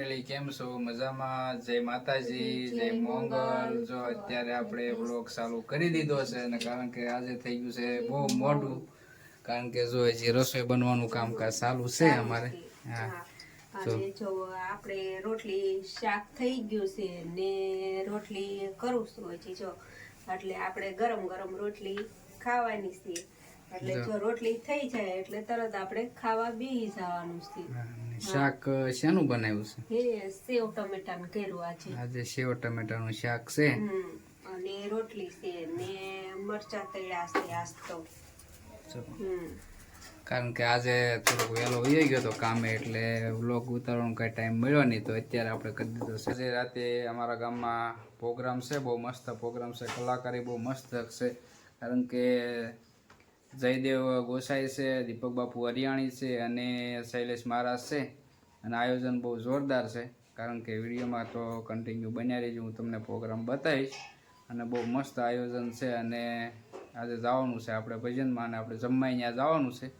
Family કેમ છો? મજામાં? જય માતાજી જય મોંગલ. જો અત્યારે આપણે બ્લોગ ચાલુ કરી દીધો છે અને કારણ કે આજે થઈ ગયું છે બહુ મોડું. કારણ કે જો હજી રસોઈ બનવાનું કામકાજ ચાલુ છે અમારે. હા. જો આપણે રોટલી શાક થઈ ગયું છે ને રોટલી કરું છું હજી જો. એટલે આપણે ગરમ ગરમ રોટલી ખાવાની છે. એટલે જો. રોટલી થઈ જાય એટલે તરત આપણે ખાવા બેસી જવાનું છે. શાક શેનું બનાવ્યું છે? એ સેવ ટમેટાનું કર્યું આજે. આજે સેવ ટમેટાનું શાક છે? અને રોટલી છે ને મરચા તળ્યા છે આજ તો. કારણ કે આજે થોડોક વહેલો વહી ગયો હતો કામે એટલે વ્લોગ ઉતારવાનો કાંઈ ટાઈમ મળ્યો નહીં તો અત્યારે આપણે કરી દીધો છે. આજે રાતે અમારા ગામમાં પ્રોગ્રામ છે બહુ મસ્ત પ્રોગ્રામ છે કલાકારી બહુ મસ્ત છે. કારણ કે જયદેવ ગોસાઈ છે, દીપક બાપુ હરિયાણી છે અને શૈલેષ મહારાજ છે. અને આયોજન બહુ જોરદાર છે, કારણ કે વિડીયોમાં તો કન્ટિન્યુ બન્યા રહીજો, હું તમને પ્રોગ્રામ બતાવીશ. અને બહુ મસ્ત આયોજન છે અને આજે જવાનું છે આપણે ભજનમાં અને આપણે જમવાય ત્યાં જવાનું છે.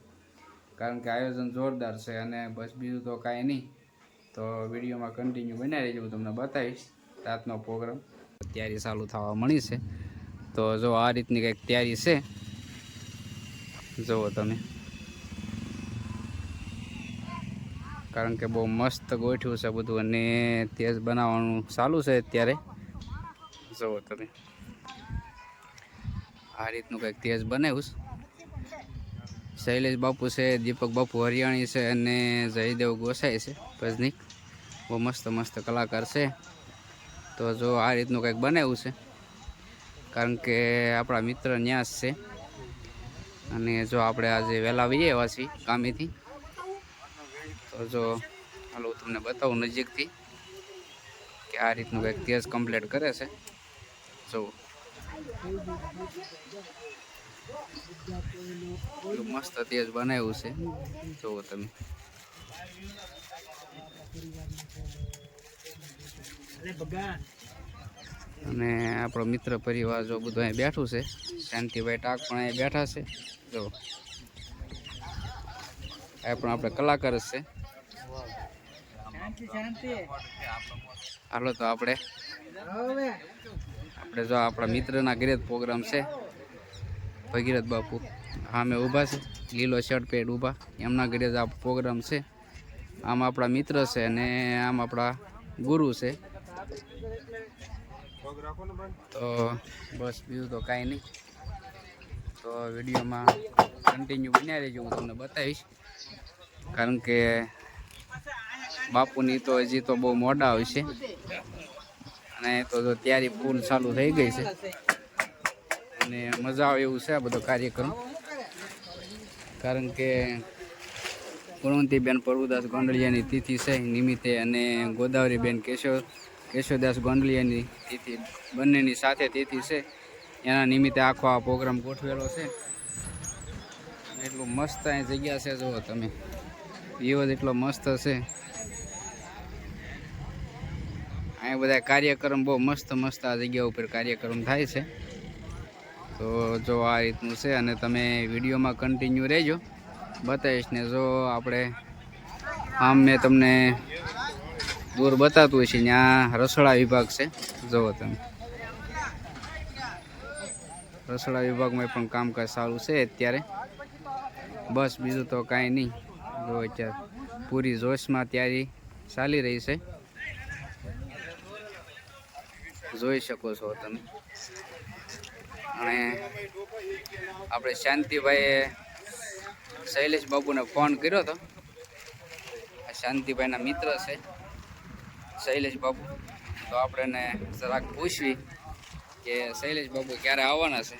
કારણ કે આયોજન જોરદાર છે અને બસ બીજું તો કાંઈ નહીં. તો વિડીયોમાં કન્ટિન્યુ બન્યા રહીજો, હું તમને બતાવીશ રાતનો પ્રોગ્રામ તૈયારી ચાલુ થવા મળી છે. તો જો આ રીતની કંઈક તૈયારી છે જુઓ તમે. કારણ કે બહુ મસ્ત ગોઠવ્યું છે બધું અને તેજ બનાવવાનું ચાલુ છે અત્યારે. જુઓ તમે. આ રીતનું કંઈક તેજ બનાવ્યું શૈલેષ બાપુ છે, દીપક બાપુ હરિયાણી છે અને જયદેવ ગોસાઈ છે ભજનીક બહુ મસ્ત મસ્ત કલાકાર છે. તો જો આ રીતનું કંઈક બનાવ્યું છે. કારણ કે આપણા મિત્ર ન્યાસ છે. અને જો આપણે આજે વહેલા આવીએ છીએ કામેથી તો જો, હાલો તમને બતાવું નજીકથી કે આ રીતનું કંઈક તેજ કમ્પ્લીટ કરે છે. જો. એટલું મસ્ત તેજ બનાવ્યું છે. જુઓ તમે. અને આપણો મિત્ર પરિવાર જો બધું અહીં બેઠું છે. શાંતિભાઈ ટાક પણ અહીં બેઠા છે. જો. આ પણ આપણે કલાકાર જ છે. હાલો તો આપણે આપણે જો આપણા મિત્રના ઘરે જ પ્રોગ્રામ છે. ભગીરથ બાપુ સામે ઊભા છે. લીલો શર્ટ પેટ ઊભા. એમના ઘરે જ આ પ્રોગ્રામ છે. આમ આપણા મિત્ર છે અને આમ આપણા ગુરુ છે. તો બસ બીજું તો કાંઈ નહીં. તો વિડીયોમાં કન્ટિન્યુ બન્યા રહેજો, હું તમને બતાવીશ. કારણ કે બાપુની તો હજી તો બહુ મોડા હોય છે. અને તો તૈયારી ફૂલ ચાલુ થઈ ગઈ છે. અને મજા આવે એવું છે આ બધો કાર્યક્રમ. કારણ કે ગુણવંતીબેન પ્રભુદાસ ગોંડલિયાની તિથિ છે નિમિત્તે અને ગોદાવરીબેન કેશવ, કેશવદાસ ગોંડલિયાની તિથિ બંનેની સાથે તિથિ છે. એના નિમિત્તે આખો આ પ્રોગ્રામ ગોઠવેલો છે. એટલું મસ્ત અહીં જગ્યા છે જુઓ તમે. વ્યૂ એટલો મસ્ત છે. અહીંયા બધા કાર્યક્રમ બહુ મસ્ત મસ્ત આ જગ્યા ઉપર કાર્યક્રમ થાય છે. તો જો આ રીતનું છે અને તમે વિડીયોમાં કન્ટિન્યુ રહેજો. બતાવીશ ને જો આપણે આમ મેં તમને દૂર બતાતું છે, ત્યાં રસોડા વિભાગ છે. જુઓ તમે. રસોડા વિભાગમાં પણ કામકાજ સારું છે અત્યારે. બસ બીજું તો કાંઈ નહીં. જો અત્યારે પૂરી જોશમાં તૈયારી ચાલી રહી છે. જોઈ શકો છો તમે. અને આપણે શાંતિભાઈએ શૈલેષ બાબુને ફોન કર્યો હતો. આ શાંતિભાઈના મિત્ર છે. શૈલેષ બાબુ તો આપણે જરાક પૂછવી. કે શૈલેષ બાબુ ક્યારે આવવાના છે?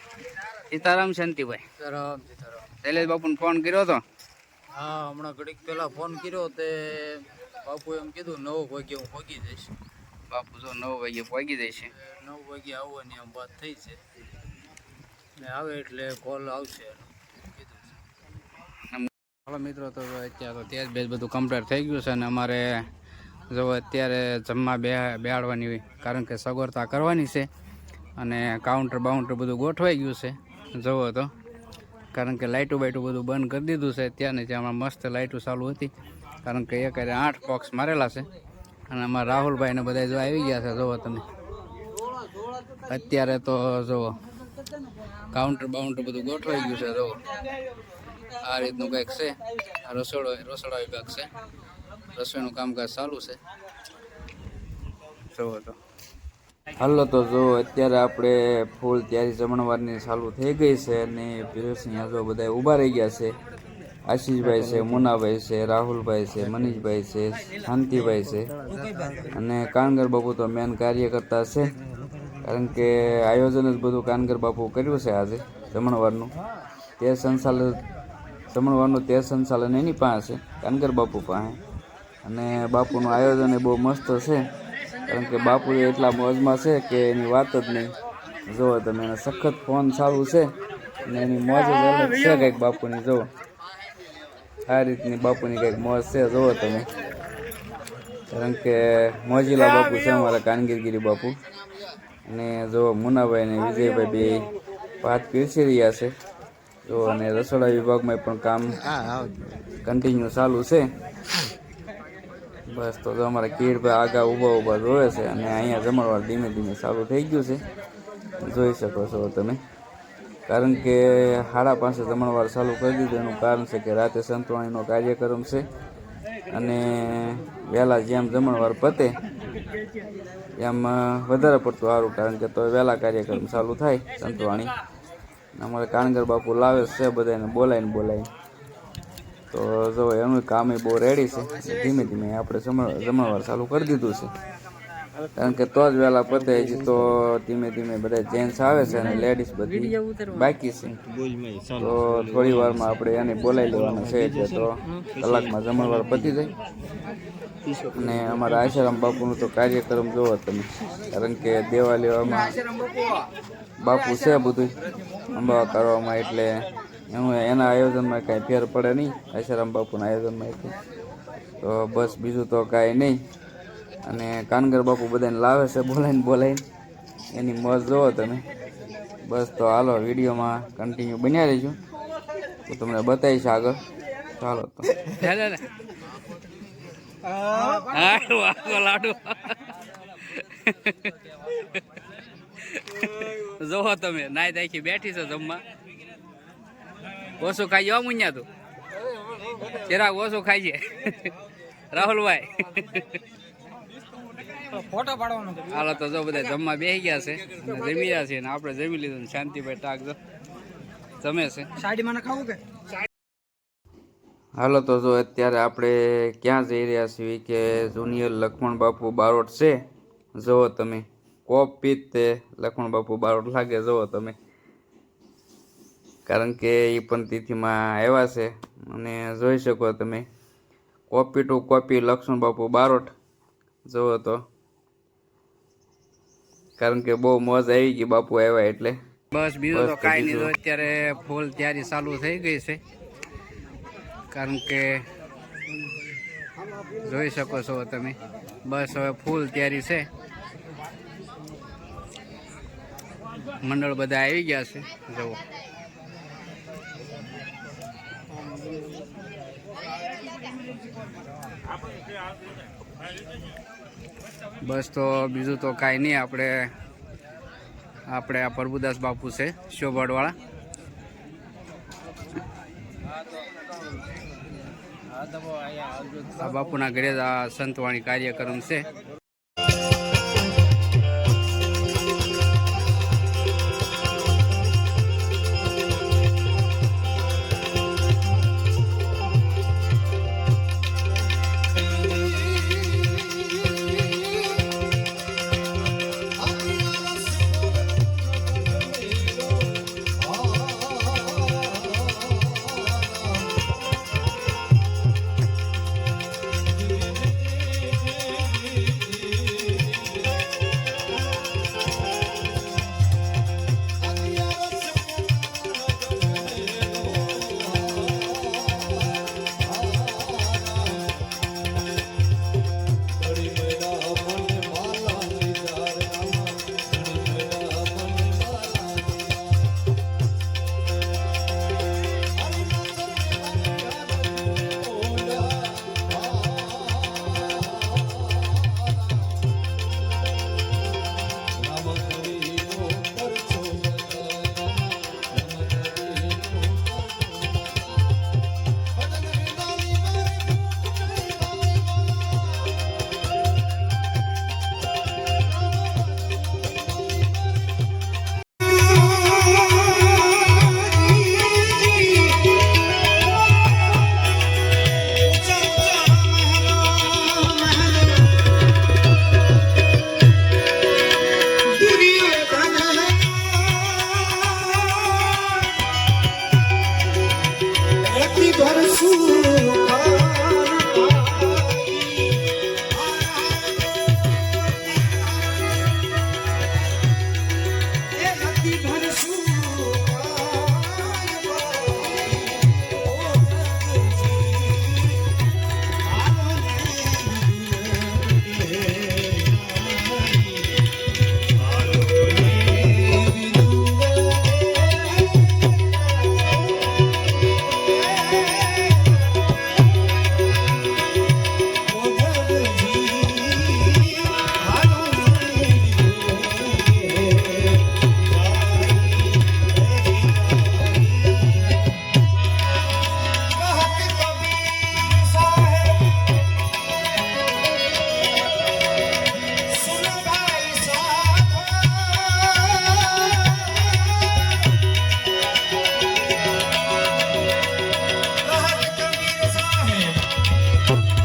સીતારામ શાંતિભાઈ. સીતારામ સીતારામ. શૈલેષ બાપુને ફોન કર્યો હતો હા હમણાં ઘડીક પહેલા ફોન કર્યો તે બાપુ એમ કીધું નવ વાગે હું પહોંચી જઈશ. બાપુ જો નવ વાગે પહોંચી જઈશ. નવ વાગે આવવાની આમ વાત થઈ છે. ને આવે એટલે કોલ આવશે. હાલો મિત્રો તો અત્યારે તો તેજ બેજ બધું કમ્પ્લીટ થઈ ગયું છે અને અમારે જો અત્યારે જમવા બે બેહાડવાની હોય કારણ કે સગવડતા કરવાની છે. અને કાઉન્ટર બાઉન્ટર બધું ગોઠવાઈ ગયું છે. જુઓ તો. કારણ કે લાઇટો બાઇટું બધું બંધ કરી દીધું છે. ત્યાંને જે હમણાં મસ્ત લાઇટો ચાલુ હતી. કારણ કે એક આઠ બોક્સ મારેલા છે. અને અમારા રાહુલભાઈને બધા જો આવી ગયા છે. જુઓ તમે. અત્યારે તો જુઓ. કાઉન્ટર બાઉન્ટર બધું ગોઠવાઈ ગયું છે. જુઓ. આ રીતનું કંઈક છે. રસોડો, રસોડા વિભાગ છે. રસોઈનું કામકાજ ચાલુ છે. જુઓ તો. હાલો તો જો અત્યારે આપણે ફૂલ તૈયારી જમણવારની ચાલુ થઈ ગઈ છે અને પીરસની આજુ બધા ઊભા રહી ગયા છે. આશીષભાઈ છે, મુનાભાઈ છે, રાહુલભાઈ છે, મનીષભાઈ છે, શાંતિભાઈ છે. અને કાનગર બાપુ તો મેન કાર્યકર્તા છે. કારણ કે આયોજન જ બધું કાનગર બાપુ કર્યું છે આજે જમણવારનું. તે સંચાલન જમણવારનું તે સંચાલન એની પાસે, કાનગર બાપુ પાસે. અને બાપુનું આયોજન એ બહુ મસ્ત છે. કારણ કે બાપુ એટલા મોજમાં છે કે એની વાત જ નહીં. જુઓ તમે એને સખત ફોન ચાલુ છે અને એની મોજ જ અલગ છે કંઈક બાપુની. જુઓ. આ રીતની બાપુની કંઈક મોજ છે જુઓ તમે. કારણ કે મોજીલા બાપુ છે અમારા કાનગીરગીરી બાપુ. અને જો મુનાભાઈ અને વિજયભાઈ બે ભાત પીરસી રહ્યા છે. જો અને રસોડા વિભાગમાં પણ કામ કન્ટિન્યુ ચાલુ છે. બસ તો અમારા કીડભાઈ આગા ઊભા ઊભા જોવે છે અને અહીંયા જમણવાર ધીમે ધીમે ચાલુ થઈ ગયું છે. જોઈ શકો છો તમે. કારણ કે હાડા પાસે જમણવાર ચાલુ કરી દીધું, એનું કારણ છે કે રાતે સંતવાણીનો કાર્યક્રમ છે. અને વહેલા જેમ જમણવાર પતે, એમ વધારે પડતું સારું, કારણ કે તો વહેલા કાર્યક્રમ ચાલુ થાય સંતવાણી. અમારે કાનગર બાપુ લાવે છે બધાને બોલાવીને બોલાવીને તો જો એનું કામ બહુ રેડી છે. ધીમે ધીમે આપણે જમણ, જમણવાર ચાલુ કરી દીધું છે. કારણ કે તો જ વહેલા પતે છે, તો ધીમે ધીમે બધા જેન્ટ્સ આવે છે અને લેડીઝ બધી બાકી છે. તો થોડી વારમાં આપણે એને બોલાવી લેવાનું છે એટલે તો કલાકમાં જમણવાર પતી જાય. અને અમારા આશારામ બાપુનું તો કાર્યક્રમ જોવો તમે. કારણ કે દેવા લેવામાં બાપુ છે બધું અંબાવા કરવામાં એટલે એનું એના આયોજનમાં કાંઈ ફેર પડે નહીં. આશારામ બાપુના આયોજનમાં એટલે તો બસ બીજું તો કાંઈ નહીં. અને કાનગર બાપુ બધાને લાવે છે બોલાવીને બોલાવીને એની મોજ જુઓ તમે. બસ તો હાલો, વિડીયોમાં કન્ટિન્યુ બન્યા રહીશું તો તમને બતાવીશ આગળ. ચાલો તો. લાડુ. જોવો તમે નાઈ દાખી બેઠી છો જમવા. ઓછું ખાઈ જવા મુન્યા તું? ચિરાગ ઓછું ખાઈ છે. રાહુલભાઈ. ફોટો પાડવાનો હાલો તો જો બધા જમવા બેસી ગયા છે જમી ગયા છે અને આપણે જમી લીધું ને શાંતિભાઈ ટાક જો. જમે છે. સાઈડમાં ખાવું કે? હાલો તો જો અત્યારે આપણે ક્યાં જઈ રહ્યા છીએ કે જુનિયર લક્ષ્મણ બાપુ બારોટ છે? જુઓ તમે. કોપ પીત તે લક્ષ્મણ બાપુ બારોટ લાગે જુઓ તમે. કારણ કે એ પણ તિથિમાં આવ્યા છે. અને જોઈ શકો તમે કોપી ટુ કોપી લક્ષ્મણ બાપુ બારોટ. જુઓ તો. કારણ કે બહુ મોજ આવી ગઈ બાપુ આવ્યા એટલે. બસ બીજું તો કાંઈ નહીં અત્યારે ફૂલ તૈયારી ચાલુ થઈ ગઈ છે. કારણ કે જોઈ શકો છો તમે બસ હવે ફૂલ તૈયારી છે. મંડળ બધા આવી ગયા છે જુઓ. બસ તો બીજું તો કાંઈ નહીં, આપણે આપણે આ પ્રભુદાસ બાપુ છે, શોભાડવાળા. આ બાપુના ઘરે આ સંતવાણી કાર્યક્રમ છે.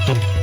Boom.